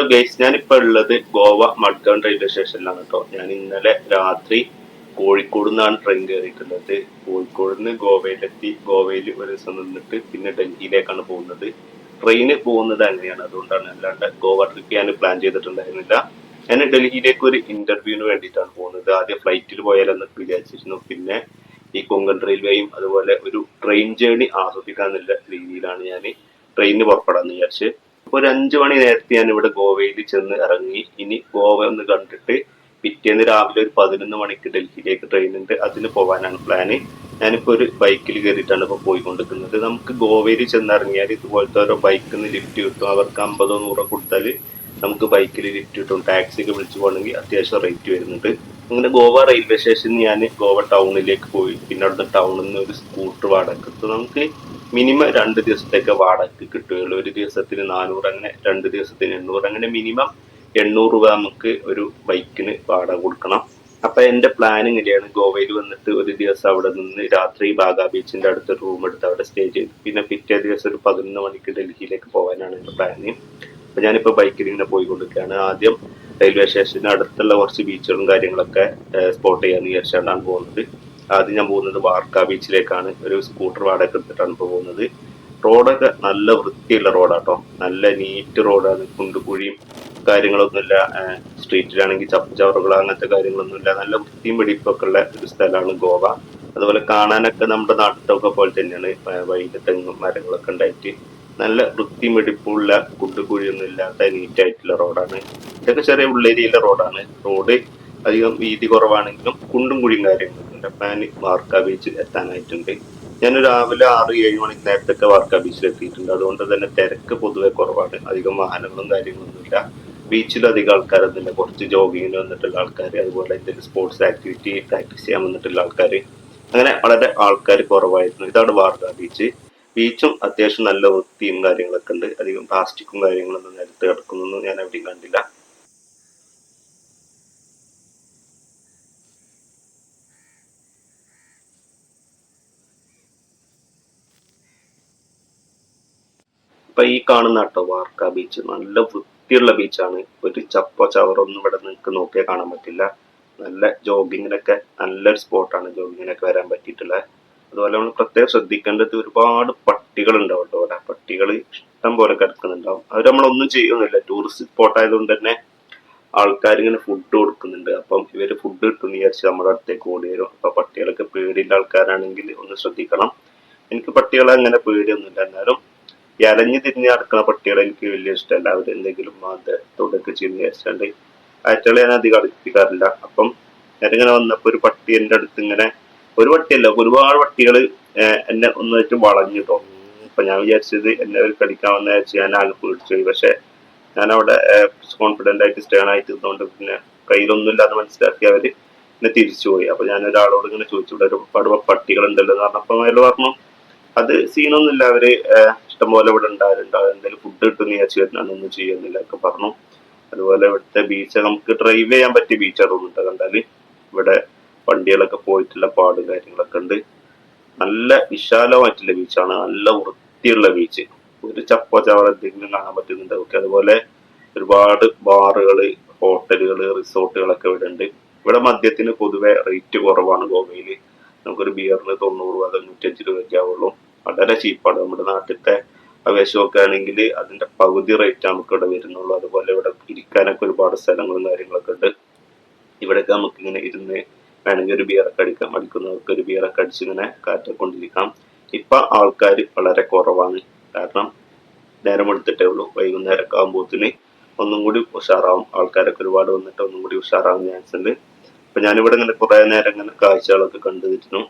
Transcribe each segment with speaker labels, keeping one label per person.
Speaker 1: Hello guys ഞാനിപ്പോൾ ഉള്ളത് Goa മഡ്ഗൺ railway സ്റ്റേഷനിലാണ് കേട്ടോ ഞാൻ ഇന്നലെ രാത്രി കോഴിക്കോട് നിന്നാണ് ട്രെയിൻ കയറിയിട്ടുള്ളത് കോഴിക്കോട് നിന്ന് ഗോവയിലെത്തി. ഗോവയിൽ ഒരു ദിവസം നിന്നിട്ട് പിന്നെ ഡൽഹിയിലേക്കാണ് പോകുന്നത്. ട്രെയിന് പോകുന്നത് അങ്ങനെയാണ്. അതുകൊണ്ടാണ് അല്ലാണ്ട് ഗോവ ട്രിപ്പ് ഞാൻ പ്ലാൻ ചെയ്തിട്ടുണ്ടായിരുന്നില്ല. ഞാൻ ഡൽഹിയിലേക്ക് ഒരു ഇന്റർവ്യൂവിന് വേണ്ടിയിട്ടാണ് പോകുന്നത്. ആദ്യം ഫ്ലൈറ്റിൽ പോയാലെന്ന് വിചാരിച്ചിരുന്നു. പിന്നെ ഈ കൊങ്കൺ റെയിൽവേയും അതുപോലെ ഒരു ട്രെയിൻ ജേണി ആസ്വദിക്കാന്നുള്ള രീതിയിലാണ് ഞാൻ ട്രെയിനിന് പുറപ്പെടാന്ന് വിചാരിച്ച് അപ്പൊ ഒരു അഞ്ചു മണി നേരത്തെ ഞാൻ ഇവിടെ ഗോവയിൽ ചെന്ന് ഇറങ്ങി. ഇനി ഗോവ ഒന്ന് കണ്ടിട്ട് പിറ്റേന്ന് രാവിലെ ഒരു പതിനൊന്ന് മണിക്ക് ഡൽഹിയിലേക്ക് ട്രെയിൻ ഉണ്ട്. അതിന് പോകാനാണ് പ്ലാന് ഞാനിപ്പോ ഒരു ബൈക്കിൽ കയറിയിട്ടാണ് ഇപ്പൊ പോയിക്കൊണ്ടിരിക്കുന്നത്. നമുക്ക് ഗോവയിൽ ചെന്നിറങ്ങിയാൽ ഇതുപോലത്തെ ഓരോ ബൈക്കിൽ നിന്ന് ലിഫ്റ്റ് കിട്ടും. അവർക്ക് അമ്പതോ നൂറോ കൊടുത്താൽ നമുക്ക് ബൈക്കിൽ ലിഫ്റ്റ് കിട്ടും. ടാക്സി ഒക്കെ വിളിച്ചു പോകണമെങ്കിൽ അത്യാവശ്യം റേറ്റ് വരുന്നുണ്ട്. അങ്ങനെ ഗോവ റെയിൽവേ സ്റ്റേഷനിൽ ഞാൻ ഗോവ ടൗണിലേക്ക് പോയി. പിന്നെ അവിടുന്ന് ടൗണിൽ നിന്ന് ഒരു സ്കൂട്ടർ വാടക നമുക്ക് മിനിമം രണ്ട് ദിവസത്തേക്ക് വാടക കിട്ടുകയുള്ളൂ. ഒരു ദിവസത്തിന് നാനൂറ് അങ്ങനെ രണ്ട് ദിവസത്തിന് എണ്ണൂറ് അങ്ങനെ മിനിമം എണ്ണൂറ് രൂപ നമുക്ക് ഒരു ബൈക്കിന് വാടക കൊടുക്കണം. അപ്പൊ എന്റെ പ്ലാൻ ഇങ്ങനെയാണ്. ഗോവയിൽ വന്നിട്ട് ഒരു ദിവസം അവിടെ നിന്ന് രാത്രി ബാഗാ ബീച്ചിന്റെ അടുത്ത് റൂം എടുത്ത് അവിടെ സ്റ്റേ ചെയ്തു. പിന്നെ പിറ്റേ ദിവസം ഒരു പതിനൊന്ന് മണിക്ക് ഡൽഹിയിലേക്ക് പോകാനാണ് എന്റെ പ്ലാന് അപ്പൊ ഞാനിപ്പോ ബൈക്കിൽ ഇങ്ങനെ പോയിക്കൊണ്ടിരിക്കുകയാണ്. ആദ്യം റെയിൽവേ സ്റ്റേഷന് അടുത്തുള്ള കുറച്ച് ബീച്ചുകളും കാര്യങ്ങളൊക്കെ സ്പോട്ട് ചെയ്യാൻ വിചാരിച്ചാണ് പോകുന്നത്. ആദ്യം ഞാൻ പോകുന്നത് വാർക്ക ബീച്ചിലേക്കാണ്. ഒരു സ്കൂട്ടർ വാടക എടുത്തിട്ടാണ് ഇപ്പോൾ പോകുന്നത്. റോഡൊക്കെ നല്ല വൃത്തിയുള്ള റോഡാട്ടോ. നല്ല നീറ്റ് റോഡാണ്. കുണ്ടുകുഴിയും കാര്യങ്ങളൊന്നുമില്ല സ്ട്രീറ്റിലാണെങ്കിൽ ചപ്പുചവറുകൾ അങ്ങനത്തെ കാര്യങ്ങളൊന്നുമില്ല നല്ല വൃത്തിയും വെടിപ്പൊക്കെ ഉള്ള ഒരു സ്ഥലമാണ് ഗോവ. അതുപോലെ കാണാനൊക്കെ നമ്മുടെ നാട്ടിലൊക്കെ പോലെ തന്നെയാണ്. വൈകിട്ട് തെങ്ങും മരങ്ങളൊക്കെ ഉണ്ടായിട്ട് നല്ല വൃത്തിയും വെടിപ്പുള്ള കുണ്ടുകുഴിയൊന്നും ഇല്ലാത്ത നീറ്റായിട്ടുള്ള റോഡാണ്. ഇതൊക്കെ ചെറിയ ഉള്ളേരിയയിലെ റോഡാണ്. റോഡ് അധികം വീതി കുറവാണെങ്കിലും കുണ്ടും കുഴിയും കാര്യങ്ങളൊക്കെ പ്ലാന് വാർക്ക ബീച്ചിൽ എത്താനായിട്ടുണ്ട്. ഞാൻ രാവിലെ ആറ് ഏഴ് മണിക്ക് നേരത്തൊക്കെ വാർക്ക ബീച്ചിൽ എത്തിയിട്ടുണ്ട്. അതുകൊണ്ട് തന്നെ തിരക്ക് പൊതുവെ കുറവാണ്. അധികം വാഹനങ്ങളും കാര്യങ്ങളൊന്നുമില്ല. ബീച്ചിൽ അധികം ആൾക്കാരൊന്നുമില്ല കുറച്ച് ജോഗിങ്ങിന് വന്നിട്ടുള്ള ആൾക്കാർ അതുപോലെ എന്തെങ്കിലും സ്പോർട്സ് ആക്ടിവിറ്റി പ്രാക്ടീസ് ചെയ്യാൻ വന്നിട്ടുള്ള ആൾക്കാർ അങ്ങനെ വളരെ ആൾക്കാർ കുറവായിരുന്നു. ഇതാണ് വാർക്ക ബീച്ച്. ബീച്ചും അത്യാവശ്യം നല്ല വൃത്തിയും കാര്യങ്ങളൊക്കെ ഉണ്ട്. അധികം പ്ലാസ്റ്റിക്കും കാര്യങ്ങളൊന്നും നിരത്ത് കിടക്കുന്നൊന്നും ഞാൻ എവിടെയും കണ്ടില്ല. ഇപ്പൊ ഈ കാണുന്ന കേട്ടോ വാർക്ക ബീച്ച് നല്ല വൃത്തിയുള്ള ബീച്ചാണ് ഒരു ചപ്പ ചവറൊന്നും ഇവിടെ നിങ്ങൾക്ക് നോക്കിയാൽ കാണാൻ പറ്റില്ല. നല്ല ജോഗിങ്ങിനൊക്കെ നല്ലൊരു സ്പോട്ടാണ് ജോഗിങ്ങിനൊക്കെ വരാൻ പറ്റിയിട്ടുള്ളത് അതുപോലെ നമ്മൾ പ്രത്യേകം ശ്രദ്ധിക്കേണ്ടത് ഒരുപാട് പട്ടികൾ ഉണ്ടാവും കേട്ടോ അവിടെ പട്ടികൾ ഇഷ്ടം പോലെ കിടക്കുന്നുണ്ടാവും. അവർ നമ്മളൊന്നും ചെയ്യുന്നില്ല. ടൂറിസ്റ്റ് സ്പോട്ട് ആയതുകൊണ്ട് തന്നെ ആൾക്കാർ ഇങ്ങനെ ഫുഡ് കൊടുക്കുന്നുണ്ട്. അപ്പം ഇവർ ഫുഡ് കിട്ടുമെന്ന് വിചാരിച്ച് നമ്മുടെ അടുത്തേക്ക് ഓടി വരും. അപ്പൊ പട്ടികളൊക്കെ പേടിയുള്ള ആൾക്കാരാണെങ്കിൽ ഒന്ന് ശ്രദ്ധിക്കണം. എനിക്ക് പട്ടികളെ അങ്ങനെ പേടിയൊന്നുമില്ല. എന്നാലും ഈ അലഞ്ഞു തിരിഞ്ഞ് നടക്കുന്ന പട്ടികളെ എനിക്ക് വലിയ ഇഷ്ടമല്ല. അവരെന്തെങ്കിലും എന്തെങ്കിലും തൊടൊക്കെ ചെയ്യുന്ന വിചാരിച്ചാണ്ട് അയറ്റകളെ ഞാൻ അധികം അടുപ്പിക്കാറില്ല. അപ്പം ഞാനിങ്ങനെ വന്നപ്പോ ഒരു പട്ടി എന്റെ അടുത്ത് ഇങ്ങനെ ഒരു പട്ടിയല്ല ഒരുപാട് പട്ടികൾ എന്നെ ഒന്നായിട്ട് വളഞ്ഞു കേട്ടോ അപ്പൊ ഞാൻ വിചാരിച്ചത് എന്നെ ഒരു കടിക്കാൻ വന്ന ഞാൻ ആകെ പേടിച്ചു പോയി. പക്ഷെ ഞാൻ അവിടെ കോൺഫിഡന്റ് ആയിട്ട് സ്റ്റേൺ ആയിട്ട് ഇരുന്നുകൊണ്ട് പിന്നെ കയ്യിലൊന്നും ഇല്ലാതെ മനസ്സിലാക്കി അവർ എന്നെ തിരിച്ചുപോയി അപ്പൊ ഞാൻ ഒരാളോട് ഇങ്ങനെ ചോദിച്ചു ഇവിടെ ഒരുപാട് പട്ടികളുണ്ടല്ലോ എന്ന് പറഞ്ഞപ്പോ അയാൾ പറഞ്ഞു അത് സീനൊന്നുമില്ല അവർ ഇഷ്ടംപോലെ ഇവിടെ ഉണ്ടാകാറുണ്ടാവും എന്തെങ്കിലും ഫുഡ് കിട്ടുന്ന വിചാരിച്ചു വരുന്നതാണ്. ഒന്നും ചെയ്യുന്നില്ല. ഒക്കെ പറഞ്ഞു. അതുപോലെ ഇവിടുത്തെ ബീച്ച് നമുക്ക് ഡ്രൈവ് ചെയ്യാൻ പറ്റിയ ബീച്ചാണ് തോന്നുന്നുണ്ട്. കണ്ടാൽ ഇവിടെ വണ്ടികളൊക്കെ പോയിട്ടുള്ള പാടും കാര്യങ്ങളൊക്കെ ഉണ്ട്. നല്ല വിശാലമായിട്ടുള്ള ബീച്ചാണ് നല്ല വൃത്തിയുള്ള ബീച്ച് ഒരു ചപ്പ ചവറ എന്തെങ്കിലും കാണാൻ പറ്റുന്നുണ്ട്. ഓക്കെ അതുപോലെ ഒരുപാട് ബാറുകൾ ഹോട്ടലുകൾ റിസോർട്ടുകളൊക്കെ ഇവിടെ ഉണ്ട്. ഇവിടെ മദ്യത്തിന് പൊതുവെ റേറ്റ് കുറവാണ്. ഗോവയിൽ നമുക്കൊരു ബിയറിന് തൊണ്ണൂറ് രൂപ തൊണ്ണൂറ്റഞ്ച് രൂപയൊക്കെ ആവുള്ളൂ. വളരെ ചീപ്പാണ് നമ്മുടെ നാട്ടിലത്തെ അപേക്ഷ നോക്കുകയാണെങ്കിൽ അതിന്റെ പകുതി റേറ്റ് നമുക്ക് ഇവിടെ വരുന്നുള്ളൂ. അതുപോലെ ഇവിടെ ഇരിക്കാനൊക്കെ ഒരുപാട് സ്ഥലങ്ങളും കാര്യങ്ങളൊക്കെ ഉണ്ട്. ഇവിടെയൊക്കെ നമുക്ക് ഇങ്ങനെ ഇരുന്ന് വേണമെങ്കിൽ ഒരു ബിയറൊക്കെ അടിക്കാം. അടിക്കുന്നവർക്ക് ഒരു ബിയറൊക്കെ അടിച്ച് ഇങ്ങനെ കാറ്റൊക്കെ കൊണ്ടിരിക്കാം. ഇപ്പൊ ആൾക്കാർ വളരെ കുറവാണ്. കാരണം നേരം എടുത്തിട്ടേ ഉള്ളൂ. വൈകുന്നേരം ഒക്കെ ആകുമ്പോത്തിന് ഒന്നും കൂടി ഉഷാറാവും. ആൾക്കാരൊക്കെ ഒരുപാട് വന്നിട്ട് ഒന്നും കൂടി ഉഷാറാവാൻ ചാൻസ് ഉണ്ട്. അപ്പൊ ഞാനിവിടെ ഇങ്ങനെ കുറെ നേരം ഇങ്ങനെ കാഴ്ചകളൊക്കെ കണ്ടുതിരുന്നു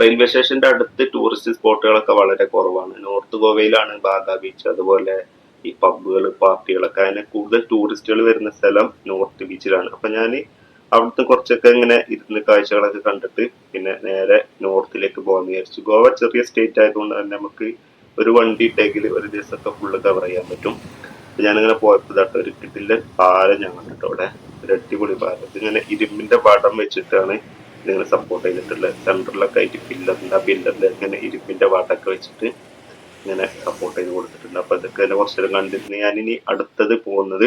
Speaker 1: റെയിൽവേ സ്റ്റേഷന്റെ അടുത്ത് ടൂറിസ്റ്റ് സ്പോട്ടുകളൊക്കെ വളരെ കുറവാണ്. നോർത്ത് ഗോവയിലാണ് ബാഗ ബീച്ച് അതുപോലെ ഈ പബ്ബുകൾ പാർട്ടികളൊക്കെ അതിന് കൂടുതൽ ടൂറിസ്റ്റുകൾ വരുന്ന സ്ഥലം നോർത്ത് ബീച്ചിലാണ് അപ്പൊ ഞാൻ അവിടുത്തെ കുറച്ചൊക്കെ ഇങ്ങനെ ഇരുന്ന് കാഴ്ചകളൊക്കെ കണ്ടിട്ട് പിന്നെ നേരെ നോർത്തിലേക്ക് പോകാൻ വിചാരിച്ചു. ഗോവ ചെറിയ സ്റ്റേറ്റ് ആയതുകൊണ്ട് തന്നെ നമുക്ക് ഒരു വണ്ടി ഇട്ടെങ്കിൽ ഒരു ദിവസമൊക്കെ ഫുള്ള് കവർ ചെയ്യാൻ പറ്റും. ഞാനിങ്ങനെ പോയപ്പോ ഇതാട്ടോ ഒരു കിട്ടില്ല പാലം ഞാൻ കണ്ടിട്ടോ അവിടെ. ഒരു അടിപൊളി പാലം. ഇതിങ്ങനെ ഇരുമ്പിന്റെ പടം വെച്ചിട്ടാണ് ഇതിങ്ങനെ സപ്പോർട്ട് ചെയ്തിട്ടുള്ള സെന്ററിലൊക്കെ ആയിട്ട് പില്ലറിന്റെ ആ പില്ലറിൽ ഇങ്ങനെ ഇരുപ്പിന്റെ പാട്ടൊക്കെ വെച്ചിട്ട് ഇങ്ങനെ സപ്പോർട്ട് ചെയ്ത് കൊടുത്തിട്ടുണ്ട്. അപ്പോൾ ഇതൊക്കെ തന്നെ കുറച്ചേരം കണ്ടിരുന്നു. ഞാനിനി അടുത്തത് പോകുന്നത്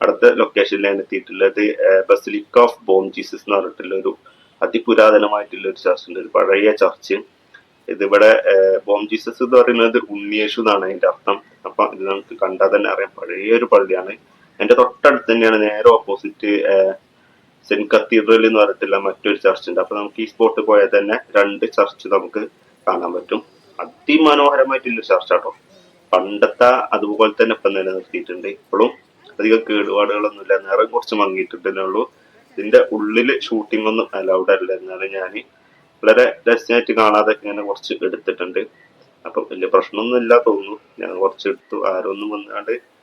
Speaker 1: അടുത്ത ലൊക്കേഷനിലാണ് എത്തിയിട്ടുള്ളത് ബസിലിക്ക ഓഫ് ബോം ജീസസ് എന്ന് പറഞ്ഞിട്ടുള്ള ഒരു അതിപുരാതനമായിട്ടുള്ള ഒരു ചർച്ച ഉണ്ട്. ഒരു പഴയ ചർച്ച് ഇതിവിടെ ബോം ജീസസ് എന്ന് പറയുന്നത് ഉണ്ണിയേശു എന്നാണ് അതിന്റെ അർത്ഥം. അപ്പൊ ഇത് നമുക്ക് കണ്ടാൽ തന്നെ അറിയാം. പഴയ ഒരു പള്ളിയാണ്. എന്റെ തൊട്ടടുത്ത് തന്നെയാണ് നേരെ ഓപ്പോസിറ്റ് സെന്റ് കത്തീഡ്രൽ എന്ന് പറഞ്ഞിട്ടുള്ള മറ്റൊരു ചർച്ച് ഉണ്ട്. അപ്പൊ നമുക്ക് ഈ സ്പോട്ട് പോയാൽ തന്നെ രണ്ട് ചർച്ച് നമുക്ക് കാണാൻ പറ്റും. അതിമനോഹരമായിട്ടുള്ള ചർച്ച് ആട്ടോ. പണ്ടത്തെ അതുപോലെ തന്നെ ഇപ്പം നിലനിർത്തിയിട്ടുണ്ട്. ഇപ്പോഴും അധികം കേടുപാടുകളൊന്നുമില്ല. നിറം കുറച്ച് മങ്ങിയിട്ടുണ്ടേ ഉള്ളൂ. ഇതിന്റെ ഉള്ളിൽ ഷൂട്ടിംഗ് ഒന്നും അലൗഡ് അല്ല. എന്നാലും ഞാൻ വളരെ രസമായിട്ട് കാണാതെ ഇങ്ങനെ കുറച്ച് എടുത്തിട്ടുണ്ട്. അപ്പം വലിയ പ്രശ്നമൊന്നും ഇല്ല തോന്നുന്നു. ഞാൻ കുറച്ച് എടുത്തു. ആരൊന്നും വന്നാണ്ട്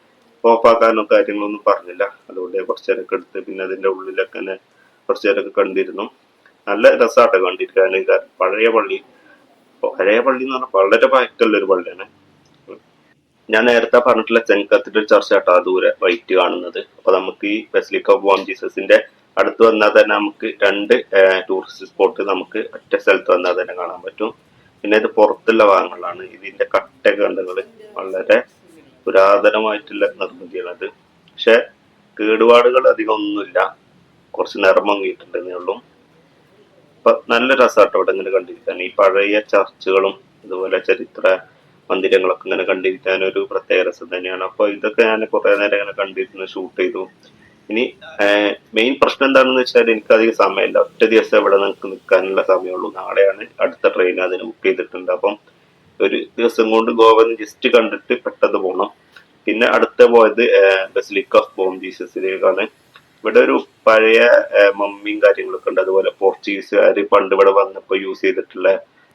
Speaker 1: ഓഫാക്കാനോ കാര്യങ്ങളൊന്നും പറഞ്ഞില്ല. അതുകൊണ്ട് കുറച്ച് നേരമൊക്കെ എടുത്ത് പിന്നെ അതിന്റെ ഉള്ളിലൊക്കെ തന്നെ കുറച്ച് നേരമൊക്കെ കണ്ടിരുന്നു. നല്ല രസമാട്ടോ കണ്ടിരിക്കാൻ. പഴയ പള്ളി പഴയ പള്ളി എന്ന് പറഞ്ഞാൽ വളരെ പഴക്കമുള്ള ഒരു പള്ളിയാണ്. ഞാൻ നേരത്തെ പറഞ്ഞിട്ടുള്ള ചെങ്കത്തിന്റെ ഒരു ചർച്ച കേട്ടോ ദൂരെ വൈറ്റ് കാണുന്നത്. അപ്പൊ നമുക്ക് ഈ ബെസിലിക്ക ബോം ജീസസിന്റെ അടുത്ത് വന്നാൽ തന്നെ നമുക്ക് രണ്ട് ടൂറിസ്റ്റ് സ്പോട്ട് നമുക്ക് ഒറ്റ സ്ഥലത്ത് വന്നാൽ തന്നെ കാണാൻ പറ്റും. പിന്നെ ഇത് പുറത്തുള്ള ഭാഗങ്ങളാണ് ഇതിന്റെ കട്ടകണ്ടുകൾ കണ്ടുകൾ വളരെ പുരാതനമായിട്ടുള്ള നിർമ്മിതിയാണത് പക്ഷെ കേടുപാടുകൾ അധികം ഒന്നുമില്ല. കുറച്ച് നിറം മങ്ങിയിട്ടുണ്ടെന്നേ ഉള്ളൂ. ഇപ്പൊ നല്ല രസമാട്ടോ അവിടെ ഇങ്ങനെ കണ്ടിരിക്കാൻ. ഈ പഴയ ചർച്ചുകളും ഇതുപോലെ ചരിത്ര മന്ദിരങ്ങളൊക്കെ ഇങ്ങനെ കണ്ടിരിക്കാൻ ഒരു പ്രത്യേക രസം തന്നെയാണ്. അപ്പൊ ഇതൊക്കെ ഞാൻ കുറെ നേരം ഇങ്ങനെ കണ്ടിരുന്ന് ഷൂട്ട് ചെയ്തു. ഇനി മെയിൻ പ്രശ്നം എന്താണെന്ന് വെച്ചാൽ എനിക്ക് അധികം സമയമില്ല. ഒറ്റ ദിവസം ഇവിടെ നിങ്ങൾക്ക് നിൽക്കാനുള്ള സമയമുള്ളൂ. നാളെയാണ് അടുത്ത ട്രെയിൻ അതിന് ബുക്ക് ചെയ്തിട്ടുണ്ട്. അപ്പം ഒരു ദിവസം കൊണ്ട് ഗോവ ജസ്റ്റ് കണ്ടിട്ട് പെട്ടെന്ന് പോകണം പിന്നെ അടുത്ത പോയത് ബസിലിക്ക ഓഫ് ബോം ജീസസിലേക്കാണ് ഇവിടെ ഒരു പഴയ മമ്മിയും കാര്യങ്ങളൊക്കെ ഉണ്ട്. അതുപോലെ പോർച്ചുഗീസുകാർ പണ്ട് ഇവിടെ വന്നപ്പോൾ യൂസ് ചെയ്തിട്ടുള്ള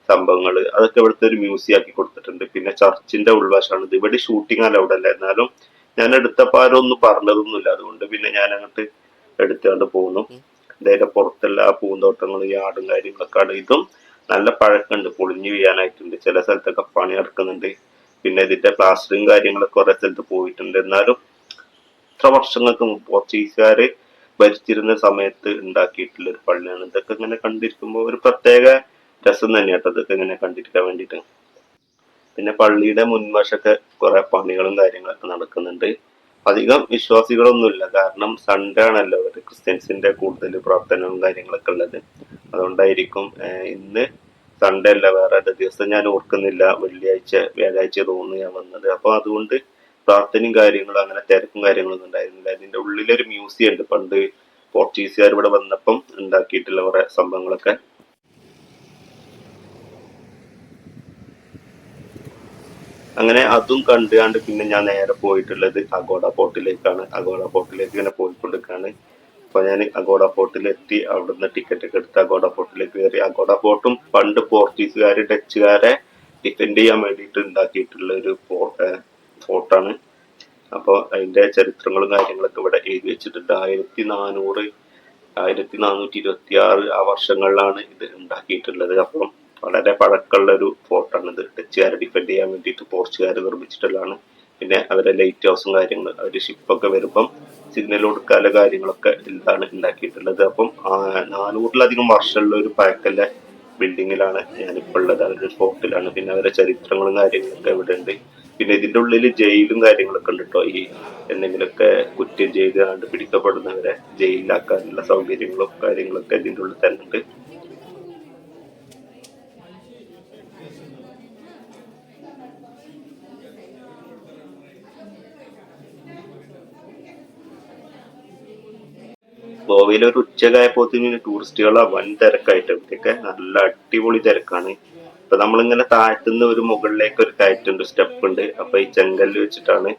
Speaker 1: സംഭവങ്ങൾ അതൊക്കെ ഇവിടുത്തെ ഒരു മ്യൂസിയം ആക്കി കൊടുത്തിട്ടുണ്ട്. പിന്നെ ചർച്ചിന്റെ ഉൾവശമാണ്. ഇത് ഇവിടെ ഷൂട്ടിംഗ് അലൗഡ് അല്ല എന്നാലും ഞാൻ എടുത്തപ്പോൾ ആരും ഒന്നും പറഞ്ഞതൊന്നുമില്ല. അതുകൊണ്ട് പിന്നെ ഞാൻ അങ്ങോട്ട് എടുത്തുകൊണ്ട് പോകുന്നു അതായത് പുറത്തുള്ള ആ പൂന്തോട്ടങ്ങളും യാർഡും കാര്യങ്ങളൊക്കെ ആണ്. ഇതും നല്ല പഴക്കമുണ്ട് പൊളിഞ്ഞു വീഴാനായിട്ടുണ്ട്. ചില സ്ഥലത്തൊക്കെ പണി നടക്കുന്നുണ്ട്. പിന്നെ ഇതിന്റെ പ്ലാസ്റ്ററിങ് കാര്യങ്ങളൊക്കെ കുറെ സ്ഥലത്ത് പോയിട്ടുണ്ട്. എന്നാലും എത്ര വർഷങ്ങൾക്ക് മുമ്പ് പോർച്ചുഗീസുകാര് ഭരിച്ചിരുന്ന സമയത്ത് ഉണ്ടാക്കിയിട്ടുള്ള ഒരു പള്ളിയാണ്. ഇതൊക്കെ ഇങ്ങനെ കണ്ടിരിക്കുമ്പോൾ ഒരു പ്രത്യേക രസം തന്നെയാട്ടോ ഇതൊക്കെ ഇങ്ങനെ കണ്ടിരിക്കാൻ വേണ്ടിയിട്ട്. പിന്നെ പള്ളിയുടെ മുൻവശമൊക്കെ കുറെ പണികളും കാര്യങ്ങളൊക്കെ നടക്കുന്നുണ്ട്. അധികം വിശ്വാസികളൊന്നുമില്ല. കാരണം സൺഡേ ആണല്ലോ ക്രിസ്ത്യൻസിന്റെ കൂടുതൽ പ്രവർത്തനവും കാര്യങ്ങളൊക്കെ ഉള്ളത്. അതുകൊണ്ടായിരിക്കും ഇന്ന് സൺഡേ അല്ല വേറെ ദിവസം ഞാൻ ഓർക്കുന്നില്ല. വെള്ളിയാഴ്ച വ്യാഴാഴ്ച തോന്നുന്നു ഞാൻ വന്നത്. അപ്പൊ അതുകൊണ്ട് പ്രാർത്ഥനയും കാര്യങ്ങളും അങ്ങനെ തിരക്കും കാര്യങ്ങളൊന്നും ഉണ്ടായിരുന്നില്ല. അതിന്റെ ഉള്ളിലൊരു മ്യൂസിയം ഉണ്ട്. പണ്ട് പോർച്ചുഗീസുകാർ ഇവിടെ വന്നപ്പം ഉണ്ടാക്കിയിട്ടുള്ള കുറെ സംഭവങ്ങളൊക്കെ. അങ്ങനെ അതും കണ്ടുകൊണ്ട് പിന്നെ ഞാൻ നേരെ പോയിട്ടുള്ളത് അഗോഡ പോർട്ടിലേക്കാണ്. അഗോഡ പോർട്ടിലേക്ക് ഇങ്ങനെ പോയിക്കൊണ്ടിരിക്കുകയാണ്. അപ്പൊ ഞാൻ അഗോഡ ഫോർട്ടിൽ പോർട്ടിലെത്തി അവിടുന്ന് ടിക്കറ്റ് ഒക്കെ എടുത്ത് അഗോഡ ഫോർട്ടിൽ കയറി. അഗോഡ ഫോർട്ടും പണ്ട് പോർച്ചുഗീസുകാർ ഡച്ചുകാരെ ഡിഫെൻഡ് ചെയ്യാൻ വേണ്ടിയിട്ട് ഉണ്ടാക്കിയിട്ടുള്ള ഒരു ഫോർട്ടാണ്. അപ്പോൾ അതിന്റെ ചരിത്രങ്ങളും കാര്യങ്ങളൊക്കെ ഇവിടെ എഴുതി വെച്ചിട്ടുണ്ട്. ആയിരത്തി നാനൂറ് ആയിരത്തി നാനൂറ്റി ഇരുപത്തി ആറ് ആ വർഷങ്ങളിലാണ് ഇത് ഉണ്ടാക്കിയിട്ടുള്ളത്. അപ്പം വളരെ പഴക്കമുള്ള ഒരു ഫോർട്ടാണ് ഇത്. ഡച്ചുകാരെ ഡിഫെൻഡ് ചെയ്യാൻ വേണ്ടിയിട്ട് പോർച്ചുകാർ നിർമ്മിച്ചിട്ടുള്ളതാണ്. പിന്നെ അവരെ ലൈറ്റ് ഹൗസും കാര്യങ്ങളും അവർ ഷിപ്പൊക്കെ വരുമ്പം സിഗ്നൽ കൊടുക്കാനുള്ള കാര്യങ്ങളൊക്കെ ഇതാണ് ഉണ്ടാക്കിയിട്ടുള്ളത്? അപ്പം നാനൂറിലധികം വർഷമുള്ള ഒരു പഴക്കല്ല ബിൽഡിങ്ങിലാണ് ഞാനിപ്പോൾ ഉള്ളത്. അവരുടെ ഫോർട്ടിലാണ് പിന്നെ അവരുടെ ചരിത്രങ്ങളും കാര്യങ്ങളൊക്കെ ഇവിടെ ഉണ്ട്. പിന്നെ ഇതിന്റെ ഉള്ളിൽ ജയിലും കാര്യങ്ങളൊക്കെ ഉണ്ട് കേട്ടോ ഈ എന്തെങ്കിലുമൊക്കെ കുറ്റം ചെയ്ത് കണ്ട് പിടിക്കപ്പെടുന്നവരെ ജയിലിലാക്കാനുള്ള സൗകര്യങ്ങളും കാര്യങ്ങളൊക്കെ ഇതിന്റെ ഉള്ളിൽ തന്നെ ഉണ്ട്. ഗോവയിൽ ഒരു ഉച്ചകായപ്പോത്തിന് ടൂറിസ്റ്റുകളെ വൻ തിരക്കായിട്ട്. ഇവിടെയൊക്കെ നല്ല അടിപൊളി തിരക്കാണ്. ഇപ്പൊ നമ്മളിങ്ങനെ താഴ്ത്തുന്ന ഒരു മുകളിലേക്ക് ഒരു കയറ്റുണ്ട് സ്റ്റെപ്പ് ഉണ്ട് അപ്പൊ ഈ ചെങ്കല്ല് വെച്ചിട്ടാണ്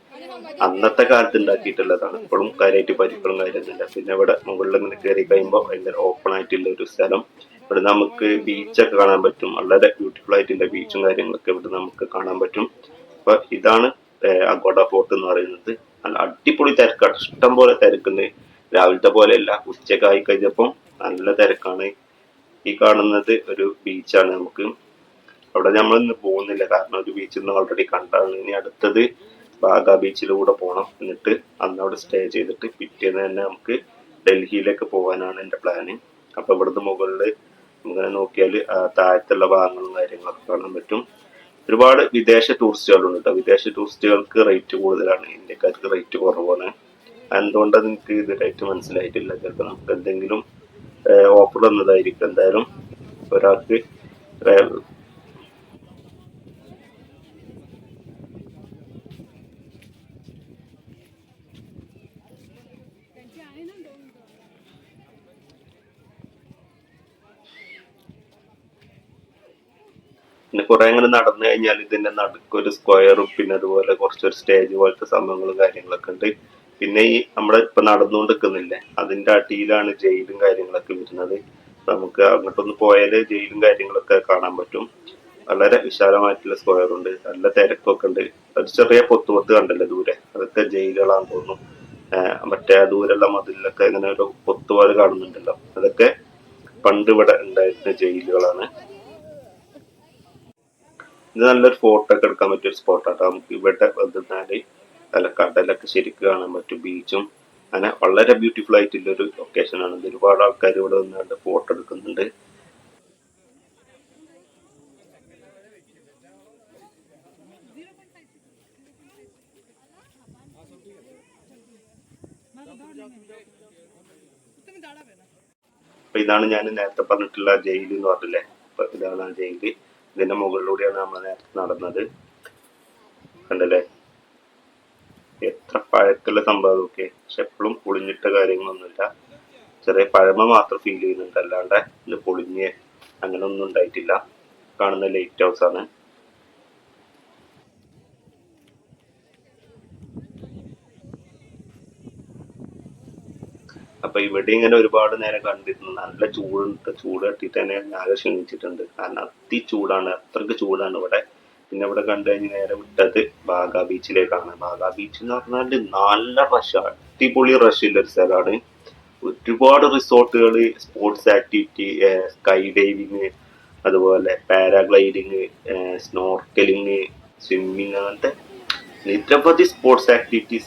Speaker 1: അന്നത്തെ കാലത്ത് ഉണ്ടാക്കിയിട്ടുള്ളതാണ്. ഇപ്പോഴും കാര്യമായിട്ട് പരിപ്പളും കാര്യമൊന്നുമില്ല പിന്നെ ഇവിടെ മുകളിൽ ഇങ്ങനെ കയറി കഴിയുമ്പോൾ ഭയങ്കര ഓപ്പൺ ആയിട്ടുള്ള ഒരു സ്ഥലം. ഇവിടെ നമുക്ക് ബീച്ചൊക്കെ കാണാൻ പറ്റും. വളരെ ബ്യൂട്ടിഫുൾ ആയിട്ടുള്ള ബീച്ചും കാര്യങ്ങളൊക്കെ ഇവിടെ നമുക്ക് കാണാൻ പറ്റും. അപ്പൊ ഇതാണ് അഗോഡ ഫോർട്ട് എന്ന് പറയുന്നത്. നല്ല അടിപൊളി തിരക്കാണ്. ഇഷ്ടം പോലെ തിരക്കുണ്ട്. രാവിലത്തെ പോലെയല്ല. ആയി കഴിഞ്ഞപ്പം നല്ല തിരക്കാണ്. ഈ കാണുന്നത് ഒരു ബീച്ചാണ് നമുക്ക് അവിടെ നമ്മൾ ഇന്ന് പോകുന്നില്ല. കാരണം ഒരു ബീച്ചിൽ നിന്ന് ഓൾറെഡി കണ്ടാണ്. ഇനി അടുത്തത് ബാഗ ബീച്ചിലൂടെ പോകണം എന്നിട്ട് അന്ന് അവിടെ സ്റ്റേ ചെയ്തിട്ട് പിറ്റേന്ന് തന്നെ നമുക്ക് ഡൽഹിയിലേക്ക് പോകാനാണ് എന്റെ പ്ലാന് അപ്പൊ ഇവിടുന്ന് മുകളിൽ ഇങ്ങനെ നോക്കിയാൽ താഴത്തുള്ള ഭാഗങ്ങളും കാര്യങ്ങളൊക്കെ കാണാൻ പറ്റും. ഒരുപാട് വിദേശ ടൂറിസ്റ്റുകളുണ്ട് കേട്ടോ വിദേശ ടൂറിസ്റ്റുകൾക്ക് റേറ്റ് കൂടുതലാണ്. ഇന്ത്യക്കാർക്ക് റേറ്റ് കുറവാണ്. എന്തുകൊണ്ടത് എനിക്ക് ഇതായിട്ട് മനസ്സിലായിട്ടില്ല? ചിലപ്പോൾ നമുക്ക് എന്തെങ്കിലും ഓഫർ വന്നതായിരിക്കും. എന്തായാലും ഒരാൾക്ക് പിന്നെ കുറെ അങ്ങനെ നടന്നു കഴിഞ്ഞാൽ ഇതിന്റെ നടുക്കൊരു സ്ക്വയറും പിന്നെ അതുപോലെ കുറച്ചൊരു സ്റ്റേജ് പോലത്തെ സംഭവങ്ങളും കാര്യങ്ങളൊക്കെ ഉണ്ട്. പിന്നെ ഈ നമ്മുടെ ഇപ്പൊ നടന്നുകൊണ്ടിരിക്കുന്നില്ലേ? അതിന്റെ അടിയിലാണ് ജയിലും കാര്യങ്ങളൊക്കെ വരുന്നത്. നമുക്ക് അങ്ങോട്ടൊന്ന് പോയാൽ ജയിലും കാര്യങ്ങളൊക്കെ കാണാൻ പറ്റും. വളരെ വിശാലമായിട്ടുള്ള സ്ക്വയർ ഉണ്ട്. നല്ല തിരക്കൊക്കെ ഉണ്ട്. ഒരു ചെറിയ പൊത്ത് പൊത്ത് കണ്ടല്ലേ ദൂരെ. അതൊക്കെ ജയിലുകളാന്ന് തോന്നുന്നു. മറ്റേ ദൂരെയുള്ള മതിലൊക്കെ ഇങ്ങനെ ഒരു പൊത്ത് കാണുന്നുണ്ടല്ലോ. അതൊക്കെ പണ്ട് ഇവിടെ ഉണ്ടായിരുന്ന ജയിലുകളാണ്. ഇത് നല്ലൊരു ഫോട്ടോ ഒക്കെ എടുക്കാൻ പറ്റിയ ഒരു സ്പോട്ടാട്ടോ നമുക്ക് ഇവിടെ വന്നാൽ നല്ല കടലൊക്കെ ശരിക്കും കാണാൻ പറ്റും ബീച്ചും അങ്ങനെ വളരെ ബ്യൂട്ടിഫുൾ ആയിട്ടുള്ള ഒരു ലൊക്കേഷൻ ആണ്. ഒരുപാട് ആൾക്കാർ ഇവിടെ വന്നുകൊണ്ട് ഫോട്ടോ എടുക്കുന്നുണ്ട്. ഇതാണ് ഞാൻ നേരത്തെ പറഞ്ഞിട്ടുള്ള ജയിൽ എന്ന് പറഞ്ഞില്ലേ ഇതാണ് ആ ജയിൽ ഇതിന്റെ മുകളിലൂടെയാണ് നമ്മൾ നേരത്തെ നടന്നത്. കണ്ടല്ലേ? എത്ര സംഭവമൊക്കെ പക്ഷെ എപ്പോഴും പൊളിഞ്ഞിട്ട കാര്യങ്ങളൊന്നുമില്ല. ചെറിയ പഴമ മാത്രം ഫീൽ ചെയ്യുന്നുണ്ട്. അല്ലാണ്ട് ഇത് പൊളിഞ്ഞ് അങ്ങനെ ഒന്നും ഉണ്ടായിട്ടില്ല. കാണുന്ന ലൈറ്റ് ഹൗസ് ആണ്. അപ്പൊ ഇവിടെ ഇങ്ങനെ ഒരുപാട് നേരം കണ്ടിരുന്നു. നല്ല ചൂടുണ്ട്. ചൂട് തട്ടിയിട്ട് തന്നെ ആകെ ക്ഷണിച്ചിട്ടുണ്ട്. കാരണം അതി ചൂടാണ്. അത്രയ്ക്ക് ചൂടാണ് ഇവിടെ. പിന്നെ ഇവിടെ കണ്ടു കഴിഞ്ഞ് നേരെ വിട്ടത് ബാഗ ബീച്ചിലേക്കാണ്. ബാഗ ബീച്ച് എന്ന് പറഞ്ഞാൽ നല്ല റഷ് അടിപൊളി റഷ് ഉള്ള ഒരു സ്ഥലമാണ്. ഒരുപാട് റിസോർട്ടുകൾ സ്പോർട്സ് ആക്ടിവിറ്റി സ്കൈ ഡൈവിങ് അതുപോലെ പാരാഗ്ലൈഡിങ് സ്നോർക്കലിങ് സ്വിമ്മിങ് അങ്ങനത്തെ നിരവധി സ്പോർട്സ്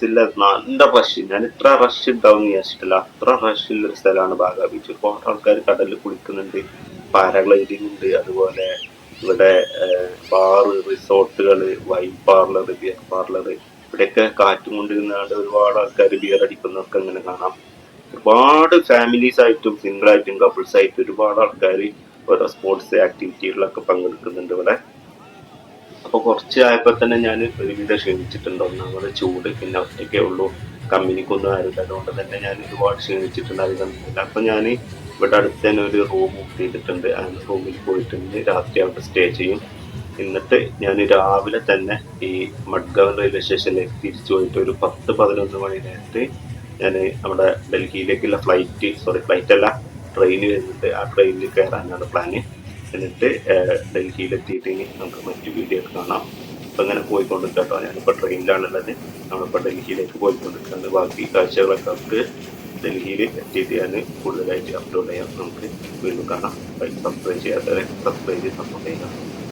Speaker 1: ഇല്ല. നല്ല റഷ് ഞാൻ ഇത്ര റഷ് ഉണ്ടാവും എന്ന് വിചാരിച്ചിട്ടില്ല. അത്ര റഷ് ഉള്ള ഒരു സ്ഥലമാണ് ബാഗ ബീച്ച്. ഒരുപാട് ആൾക്കാർ കടലിൽ കുളിക്കുന്നുണ്ട്. പാരാഗ്ലൈഡിങ് ഉണ്ട്. അതുപോലെ ഇവിടെ ബാറ് റിസോർട്ടുകൾ വൈൻ പാർലർ ബിയർ പാർലർ ഇവിടെയൊക്കെ കാറ്റും കൊണ്ടിരുന്നാണ്ട് ഒരുപാട് ആൾക്കാർ ബിയർ അടിക്കുന്നവർക്ക് അങ്ങനെ കാണാം. ഒരുപാട് ഫാമിലീസ് ആയിട്ടും സിംഗിൾ ആയിട്ടും കപ്പിൾസ് ആയിട്ടും ഒരുപാട് ആൾക്കാർ ഓരോ സ്പോർട്സ് ആക്ടിവിറ്റികളിലൊക്കെ പങ്കെടുക്കുന്നുണ്ട് ഇവിടെ. അപ്പൊ കുറച്ച് ആയപ്പോൾ തന്നെ ഞാൻ ഒരുവിധം ക്ഷീണിച്ചിട്ടുണ്ട്. ഒന്നാമത് ചൂട് പിന്നെ ഒറ്റയ്ക്കേ ഉള്ളൂ. കമ്പനിക്കൊന്നും ആയിരുന്നു അതുകൊണ്ട് തന്നെ ഞാൻ ഒരുപാട് ക്ഷീണിച്ചിട്ടുണ്ട് അധികം അപ്പൊ ഞാൻ ഇവിടെ അടുത്ത് തന്നെ ഒരു റൂം ബുക്ക് ചെയ്തിട്ടുണ്ട്. ആ റൂമിൽ പോയിട്ടുണ്ട്. രാത്രി അവിടെ സ്റ്റേ ചെയ്യും. എന്നിട്ട് ഞാൻ രാവിലെ തന്നെ ഈ മഡ്ഗാവ് റെയിൽവേ സ്റ്റേഷനിലേക്ക് തിരിച്ചു പോയിട്ട് ഒരു പത്ത് പതിനൊന്ന് മണി നേരത്ത് ഞാൻ നമ്മുടെ ഡൽഹിയിലേക്കുള്ള ഫ്ലൈറ്റ് സോറി ഫ്ലൈറ്റ് അല്ല ട്രെയിൻ വരുന്നുണ്ട്. ആ ട്രെയിനിൽ കയറാനാണ് പ്ലാന് എന്നിട്ട് ഡൽഹിയിലെത്തിയിട്ട് ഇനി നമുക്ക് മറ്റു വീഡിയോ കാണാം. അപ്പം അങ്ങനെ പോയിക്കൊണ്ടിരിക്കാം കേട്ടോ ഞാനിപ്പോൾ ട്രെയിനിലാണുള്ളത് നമ്മളിപ്പോൾ ഡൽഹിയിലേക്ക് പോയിക്കൊണ്ടിരിക്കുന്നത് ബാക്കി കാഴ്ചകളൊക്കെ നമുക്ക് ഡൽഹിയിൽ എത്തിയിട്ട് ഞാൻ കൂടുതലായിട്ട് അപ്ലോഡ് ചെയ്യാം നമുക്ക് വീണ്ടും കാണാം. സബ്സ്ക്രൈബ് ചെയ്യാത്തവരെ സബ്സ്ക്രൈബ് ചെയ്ത് സപ്പോർട്ട് ചെയ്യാം